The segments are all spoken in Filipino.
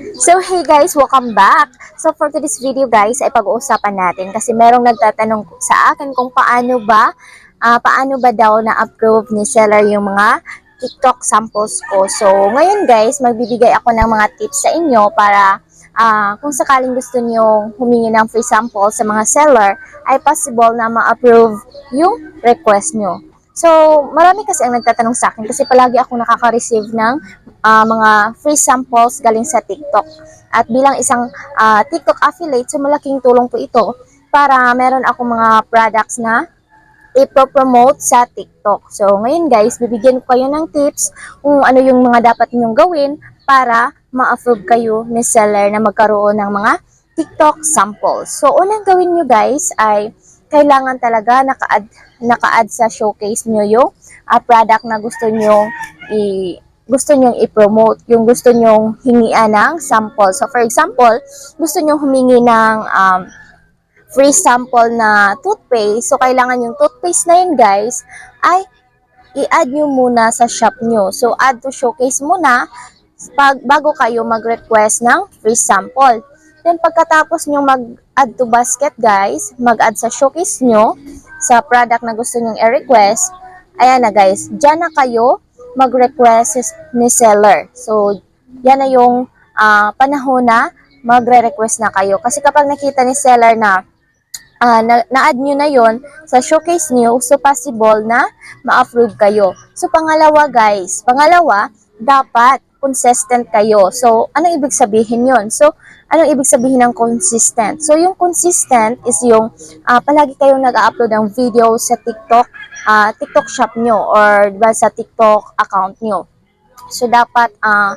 So hey guys, welcome back! So for today's video guys, ay pag-uusapan natin kasi merong nagtatanong sa akin kung paano ba, ah, paano ba daw na-approve ni seller yung mga TikTok samples ko. So ngayon guys, magbibigay ako ng mga tips sa inyo para ah, kung sakaling gusto nyo humingi ng free sample sa mga seller, ay possible na ma-approve yung request nyo. So, marami kasi ang nagtatanong sa akin kasi palagi ako nakaka-receive ng ah, mga free samples galing sa TikTok. At bilang isang ah, TikTok affiliate, so malaking tulong po ito para meron ako mga products na ipopromote sa TikTok. So, ngayon guys, bibigyan ko kayo ng tips kung ano yung mga dapat ninyong gawin para ma-approve kayo ni seller na magkaroon ng mga TikTok samples. So, unang gawin nyo guys ay kailangan talaga naka-add, naka-add sa showcase nyo yung ah, product na gusto nyo i gusto nyong i-promote, yung gusto nyong hingian ng sample. So, for example, gusto nyong humingi ng um, free sample na toothpaste. So, kailangan yung toothpaste na yun, guys, ay i-add nyo muna sa shop nyo. So, add to showcase muna pag, bago kayo mag-request ng free sample. Then, pagkatapos nyo mag-add to basket, guys, mag-add sa showcase nyo sa product na gusto nyong i-request, ayan na, guys, dyan na kayo mag-request ni seller. So, yan na yung ah, panahon na magre-request na kayo. Kasi kapag nakita ni seller na na, na-add nyo na yon sa showcase nyo, so possible na ma-approve kayo. So, pangalawa guys, pangalawa, dapat consistent kayo. So, anong ibig sabihin yon So, anong ibig sabihin ng consistent? So, yung consistent is yung ah, palagi kayong nag-upload ng video sa TikTok, ah, TikTok shop nyo or diba, sa TikTok account nyo. So, dapat ah,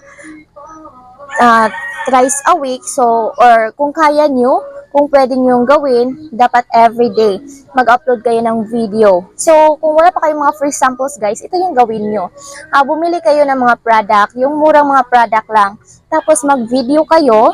uh, thrice a week. So, or kung kaya nyo, kung pwede nyo gawin, dapat every day mag-upload kayo ng video. So, kung wala pa kayong mga free samples, guys, ito yung gawin nyo. Ah, bumili kayo ng mga product, yung murang mga product lang. Tapos, mag-video kayo,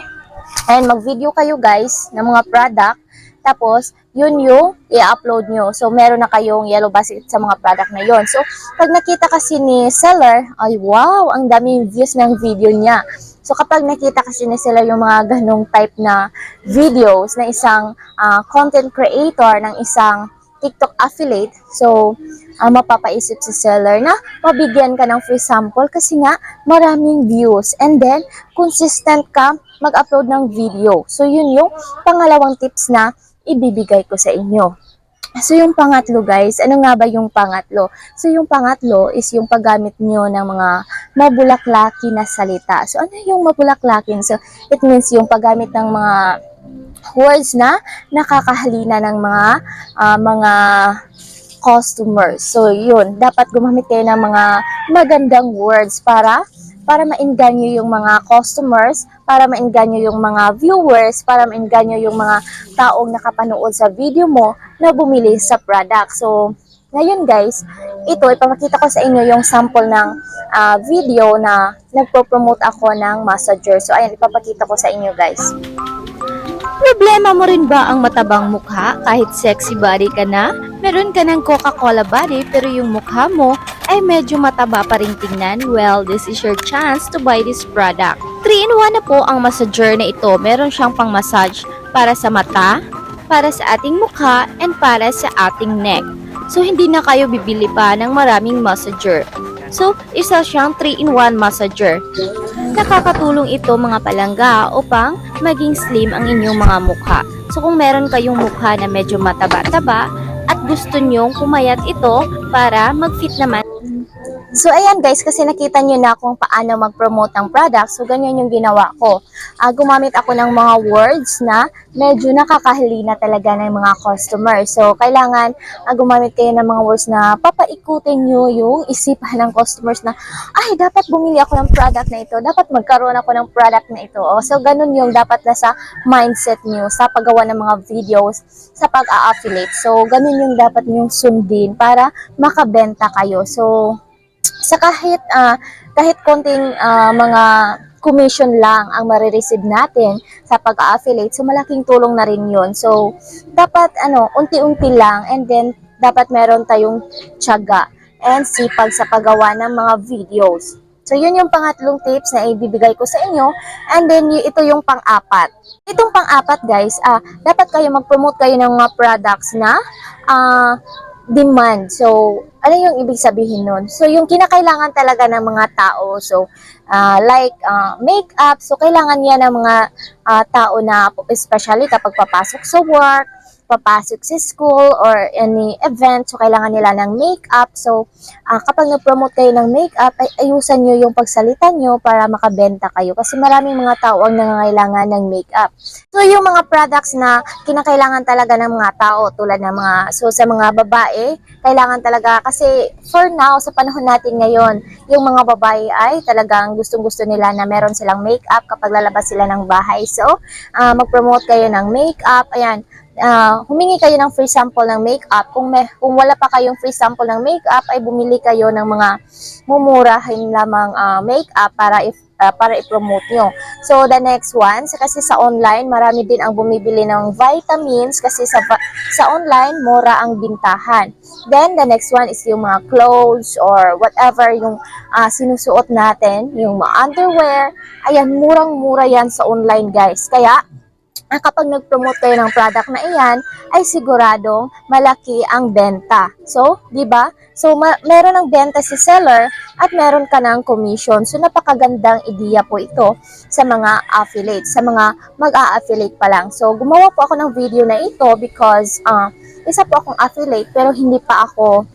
and mag-video kayo, guys, ng mga product. Tapos, yun yung i-upload nyo. So, meron na kayong yellow basket sa mga product na yon. So, pag nakita kasi ni seller, ay wow, ang daming views ng video niya. So, kapag nakita kasi ni seller yung mga ganong type na videos na isang ah, content creator ng isang TikTok affiliate, so, ah, mapapaisip si seller na mabigyan ka ng free sample kasi nga maraming views. And then, consistent ka mag-upload ng video. So, yun yung pangalawang tips na ibibigay ko sa inyo. So, yung pangatlo guys, ano nga ba yung pangatlo? So, yung pangatlo is yung paggamit nyo ng mga mabulaklaki na salita. So, ano yung mabulaklakin? So, it means yung paggamit ng mga words na nakakahalina ng mga ah, mga customers. So, yun, dapat gumamit kayo ng mga magandang words para para maengganyo yung mga customers, para maengganyo yung mga viewers, para maengganyo yung mga taong nakapanood sa video mo na bumili sa product. So, ngayon guys, ito ipapakita ko sa inyo yung sample ng ah, video na nagpo-promote ako ng massager. So, ayan, ipapakita ko sa inyo guys. Problema mo rin ba ang matabang mukha kahit sexy body ka na? Meron ka ng Coca-Cola body pero yung mukha mo ay medyo mataba pa rin tingnan? Well, this is your chance to buy this product. 3-in-1 na po ang massager na ito. Meron siyang pang massage para sa mata, para sa ating mukha, and para sa ating neck. So, hindi na kayo bibili pa ng maraming massager. So, isa siyang 3-in-1 massager. Nakakatulong ito mga palangga upang maging slim ang inyong mga mukha. So kung meron kayong mukha na medyo mataba-taba at gusto nyong pumayat ito para mag-fit naman So, ayan guys, kasi nakita nyo na kung paano mag-promote ng product. So, ganyan yung ginawa ko. Ah, gumamit ako ng mga words na medyo nakakahalina talaga ng mga customer. So, kailangan ah, gumamit kayo ng mga words na papaikutin nyo yung isipan ng customers na, ay, dapat bumili ako ng product na ito. Dapat magkaroon ako ng product na ito. O, so, ganun yung dapat nasa mindset nyo sa paggawa ng mga videos sa pag-a-affiliate. So, ganun yung dapat nyong sundin para makabenta kayo. So, sa kahit ah, kahit konting ah, mga commission lang ang marireceive natin sa pag-affiliate, so malaking tulong na rin yun. So, dapat ano, unti-unti lang and then dapat meron tayong tiyaga and sipag sa paggawa ng mga videos. So, yun yung pangatlong tips na ibibigay ko sa inyo. And then, ito yung pang-apat. Itong pang-apat, guys, ah, dapat kayo mag-promote kayo ng mga products na ah, demand. So, ano yung ibig sabihin nun? So, yung kinakailangan talaga ng mga tao. So, ah, like ah, makeup. So, kailangan yan ng mga ah, tao na, especially kapag papasok sa work, papasok sa school or any event, so kailangan nila ng makeup. So, ah, kapag nag-promote kayo ng makeup, ay ayusan nyo yung pagsalita nyo para makabenta kayo. Kasi maraming mga tao ang nangangailangan ng makeup. So, yung mga products na kinakailangan talaga ng mga tao, tulad ng mga, so sa mga babae, kailangan talaga, kasi for now, sa panahon natin ngayon, yung mga babae ay talagang gustong-gusto nila na meron silang makeup kapag lalabas sila ng bahay. So, ah, mag-promote kayo ng makeup, ayan, ah, humingi kayo ng free sample ng makeup. Kung may kung wala pa kayong free sample ng makeup, ay bumili kayo ng mga mumurahin lamang ah, makeup para if ah, para i-promote nyo. So the next one, kasi sa online, marami din ang bumibili ng vitamins kasi sa sa online mura ang bintahan. Then the next one is yung mga clothes or whatever yung ah, sinusuot natin, yung mga underwear. Ayan, murang-mura yan sa online, guys. Kaya ah, kapag nag-promote kayo ng product na iyan, ay siguradong malaki ang benta. So, di ba? So, meron ng benta si seller at meron ka ng commission. So, napakagandang ideya po ito sa mga affiliates, sa mga mag-a-affiliate pa lang. So, gumawa po ako ng video na ito because ah, isa po akong affiliate pero hindi pa ako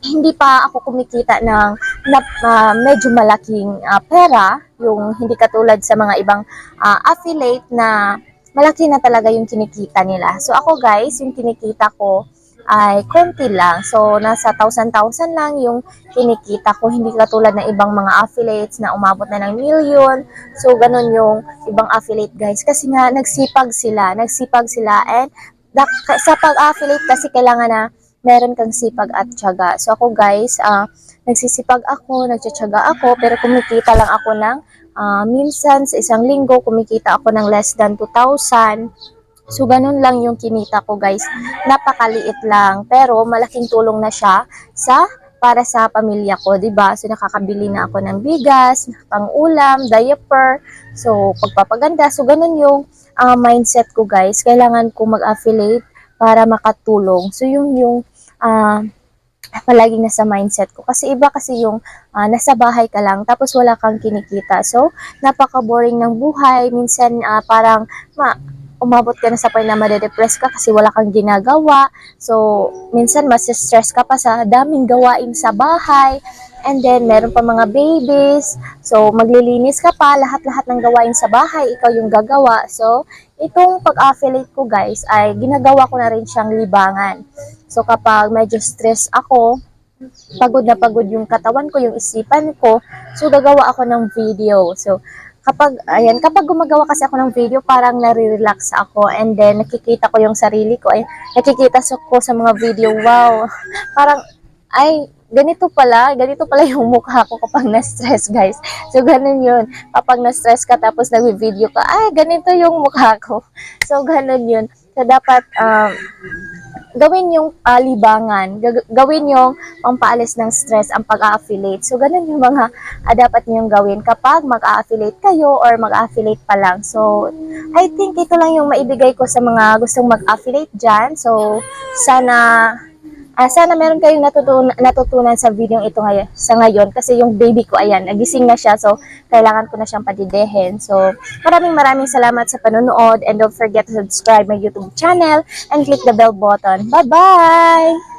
hindi pa ako kumikita ng na, ah, medyo malaking ah, pera, yung hindi katulad sa mga ibang ah, affiliate na malaki na talaga yung kinikita nila. So ako guys, yung kinikita ko ay konti lang. So nasa 1,000-1,000 lang yung kinikita ko. Hindi katulad ng ibang mga affiliates na umabot na ng million. So ganun yung ibang affiliate guys. Kasi nga nagsipag sila. Nagsipag sila and sa pag-affiliate kasi kailangan na meron kang sipag at tiyaga. So ako guys, ah nagsisipag ako, nagtsatsaga ako, pero kumikita lang ako ng ah, minsan sa isang linggo kumikita ako ng less than 2,000. So, ganun lang yung kinita ko, guys. Napakaliit lang, pero malaking tulong na siya sa para sa pamilya ko, 'di ba? So nakakabili na ako ng bigas, pang-ulam, diaper, so pagpapaganda. So ganun yung ah, mindset ko, guys. Kailangan ko mag-affiliate para makatulong. So yung yung ah, palaging nasa mindset ko. Kasi iba kasi yung ah, nasa bahay ka lang tapos wala kang kinikita. So, napaka-boring ng buhay. Minsan ah, parang ma umabot ka na sa point na madedepress ka kasi wala kang ginagawa. So, minsan mas stress ka pa sa daming gawain sa bahay. And then, meron pa mga babies. So, maglilinis ka pa. Lahat-lahat ng gawain sa bahay, ikaw yung gagawa. So, itong pag-affiliate ko guys, ay ginagawa ko na rin siyang libangan. So, kapag medyo stress ako, pagod na pagod yung katawan ko, yung isipan ko, so gagawa ako ng video. So, kapag, ayan, kapag gumagawa kasi ako ng video, parang nare-relax ako and then nakikita ko yung sarili ko, ay, nakikita ko sa mga video, wow, parang, ay, ganito pala, ganito pala yung mukha ko kapag na-stress, guys. So, ganun yun. Kapag na-stress ka tapos nag-video ka, ay, ganito yung mukha ko. So, ganun yun. So, dapat, um, gawin yung ah, libangan, gawin yung pampaalis ng stress ang pag-affiliate. So, ganun yung mga ah, dapat niyong gawin kapag mag-affiliate kayo or mag-affiliate pa lang. So, I think ito lang yung maibigay ko sa mga gustong mag-affiliate dyan. So, sana ah, sana meron kayong natutunan, natutunan sa video ito ngayon, sa ngayon kasi yung baby ko ayan, nagising na siya so kailangan ko na siyang padidehin. So, maraming maraming salamat sa panonood and don't forget to subscribe my YouTube channel and click the bell button. Bye-bye!